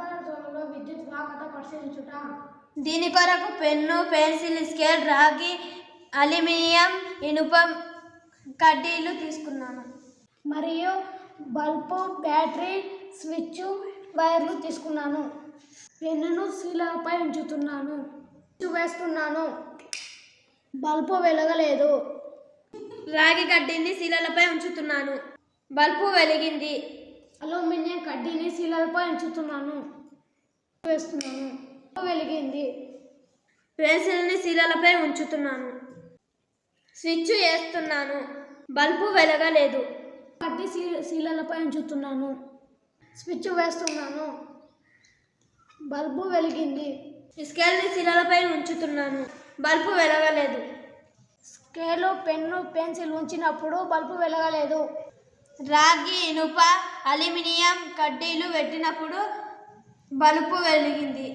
విద్యుత్ పరిశీలించుట. దీని కొరకు పెన్ను పెన్సిల్ స్కేల్ రాగి అల్యూమినియం ఇనుప కడ్డీలు తీసుకున్నాను. మరియు బల్బు బ్యాటరీ స్విచ్ వైర్లు తీసుకున్నాను. పెన్నును శీలపై ఉంచుతున్నాను. వేస్తున్నాను. బల్బు వెలగలేదు. రాగి కడ్డీని శీలలపై ఉంచుతున్నాను. బల్బు వెలిగింది. అల్యూమినియం కడ్డీని శీలపై ఉంచుతున్నాను వేస్తున్నాను. వెలిగింది. పెన్సిల్ని శీలలపై ఉంచుతున్నాను. స్విచ్ వేస్తున్నాను. బల్బు వెలగలేదు. కడ్డీ శీలలపై ఉంచుతున్నాను. స్విచ్ వేస్తున్నాను. బల్బు వెలిగింది. స్కేల్ని శీలలపై ఉంచుతున్నాను. బల్బు వెలగలేదు. స్కేలు పెన్ను పెన్సిల్ ఉంచినప్పుడు బల్బు వెలగలేదు. రాగి ఇనుప అల్యూమినియం కడ్డీలు పెట్టినప్పుడు బలుపు వెలిగింది.